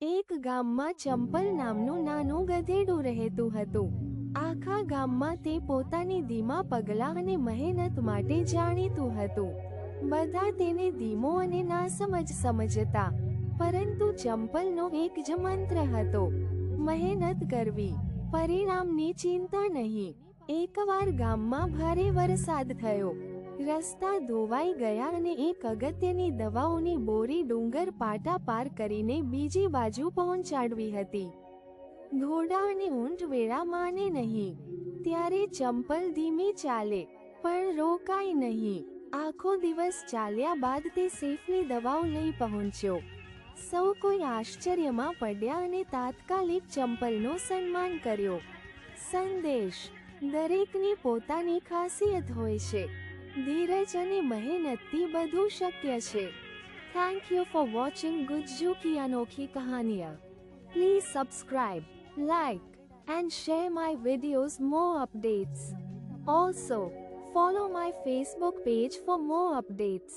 એક ગામમાં ચંપલ નામનું નાનું ગધેડું રહેતું હતું. આખા ગામમાં તે પોતાની ધીમા પગલાં અને મહેનત માટે જાણીતું હતું. બધા તેને ધીમો અને નાસમજ સમજતા, પરંતુ ચંપલનો એક જ મંત્ર હતો, મહેનત કરવી. પરિણામની ચિંતા નહીં. એકવાર ગામમાં ભારે વરસાદ થયો રસ્તા ધોવાઈ ગયા અને એક અગત્યની દવાઓની બોરી ડુંગર પાટા પાર કરીને બીજી બાજુ પહોંચાડવી હતી. ઘોડા અને ઊંટ વેળા માને નહીં. ત્યારે ચંપલ ધીમી ચાલે, પણ રોકાય નહીં. આખો દિવસ ચાલ્યા બાદ તે સેફલી દવાઓ લઈ પહોંચ્યો. સૌ કોઈ આશ્ચર્યમાં પડ્યા અને તાત્કાલિક ચંપલનો સન્માન કર્યો. સંદેશ, દરેકની પોતાની ખાસિયત હોય છે. ધીરજ અને મહેનતથી બધું શક્ય છે thank you for watching Gujju કી અનોખી કહાનિયા please subscribe like and share my videos more updates also follow my facebook page for more updates